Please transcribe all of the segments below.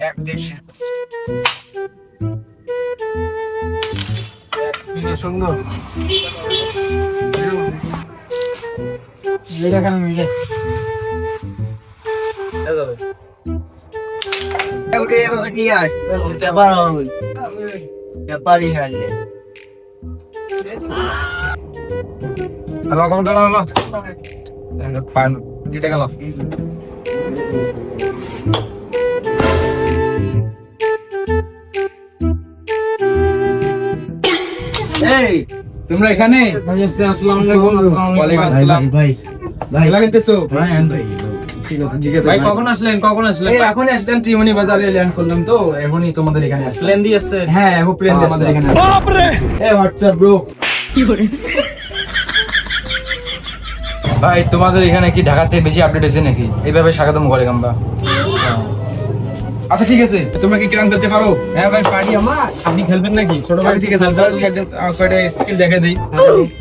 এক দেশ ব্যাপারই হলো পান দিতে গেল এই তোমরা এখানে? আসসালামু আলাইকুম ওয়ালাইকুম আসসালাম। ভাই খেলা খেলতেছো? ভাই ভাই। ঠিক আছে ঠিক আছে ভাই কখন আসলেন কখন আসলেন? এই এখনই আসলাম ত্রিমণি বাজারে ল্যান্ড করলাম তো এখনই তোমাদের এখানে আসলাম। প্লেন দিয়ে আসছে হ্যাঁ এখন প্লেন আমাদের এখানে বাপরে! এই হোয়াটসঅ্যাপ ব্রো ভাই তোমাদের এখানে কি ঢাকাতে বেশি আপডেট আছে নাকি? এইভাবে স্বাগতম করে আমরা আচ্ছা ঠিক আছে। তোমরা কি ক্রাম খেলতে পারো? হ্যাঁ ভাই পার্টি আমার। আপনি খেলবেন নাকি? ছোট ভাই ঠিক আছে কয়টা স্কিল দেখে দিই?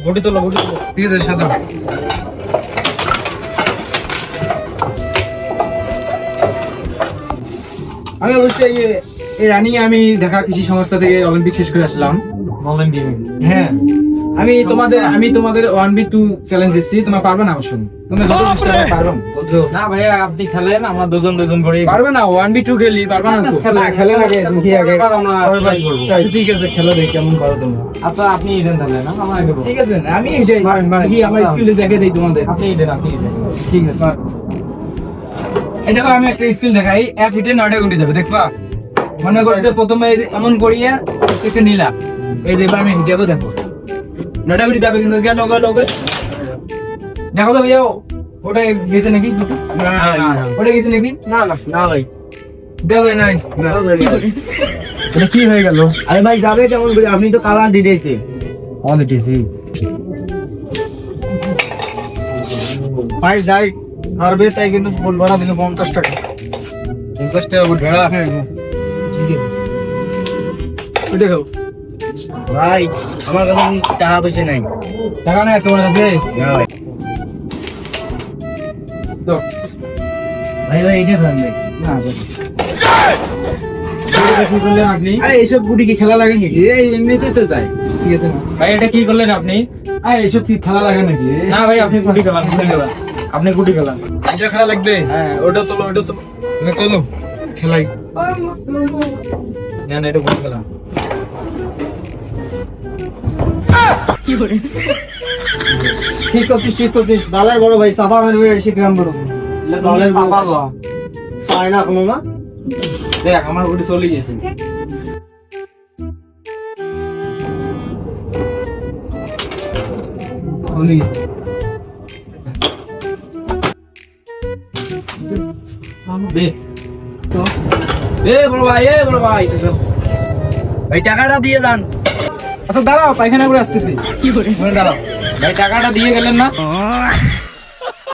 গুটি তোলো গুটি তোলো। ঠিক আছে সাজাও। আমি অবশ্যই এই- রানিং আমি ঢাকা কৃষি সংস্থা থেকে অলিম্পিক শেষ করে আসলাম। বলেন কি হ্যাঁ। আমি তোমাদের আমি তোমাদের ওয়ান বি টু চ্যালেঞ্জ দিচ্ছি। তোমার পারবে না অবশ্য তুমি যত চেষ্টা করো পারবে না। ভাইয়া আপনি খেলেন আমরা দুজন দুজন করে পারবে না ওয়ান বি টু খেলি পারবে না। তো? খেলে- আগে তুমি আগে? আমরা ঠিক আছে খেলো দেখি কেমন পারো তোমরা। আচ্ছা আপনি ইডেন তাহলে না আমার আগে ঠিক আছে আমি এটাই কি আমার স্কিল দেখে দিই তোমাদের। আপনি ইডেন আপনি ঠিক আছে দেখো আমি একটা স্কিল দেখাই। এক হিটে নয়টা গুটি যাবে দেখবা? মনে করো যে প্রথমে এমন করিয়া একটু নিলাম এই দেখবা আমি হিটেও দেখো। নয়টা গুটি যাবে কিন্তু গেল গেল দেখো তো ভাইয়া ওটা গেছে নাকি? না। ওটা গেছে নাকি? না না না ভাই। দেখো নাই এটা কি হয়ে গেল? আরে ভাই যাবে কেমন করে? আপনি তো কালার দিতেছি অন দিতেছি। ভাই যাই। হারবে তাই কিন্তু ফুল ভাড়া দিল পঞ্চাশ টাকা। পঞ্চাশ টাকা ফুল ভাড়া? ঠিক আছে। খাও ভাই আমার কাছে টাকা পয়সা নাই। টাকা নাই তোমার কাছে? তো। ভাই ভাই এটা খান ভাই না কি করলেন আপনি? আরে এইসব গুটি কি খেলা লাগে নাকি? এই এমনিতেই তো যায়। ঠিক আছে না? ভাই এটা কি করলেন আপনি? আরে এইসব কি খেলা লাগে নাকি? না ভাই আপনি গুটি খেলান গুটি খেলান। আপনি গুটি খেলান। এটা খেলা লাগবে? হ্যাঁ ওটা তোলো ওটা তোলো। না চলো। খেলাই। না না এটা গুটি খেলা ঠিক করছিস ঠিক করছিস দালের বড় ভাই সাফা মারবে এসে গ্রাম বড়। দালের সাফা ল পায় না কোনো না। দেখ আমার গুটি চলে গেছে। এ বড় ভাই এ বড় ভাই। ভাই টাকাটা দিয়ে যান আচ্ছা দাঁড়াও পায়খানা করে আসতেছি। কি করে? দাঁড়াও। ভাই টাকাটা দিয়ে গেলেন না?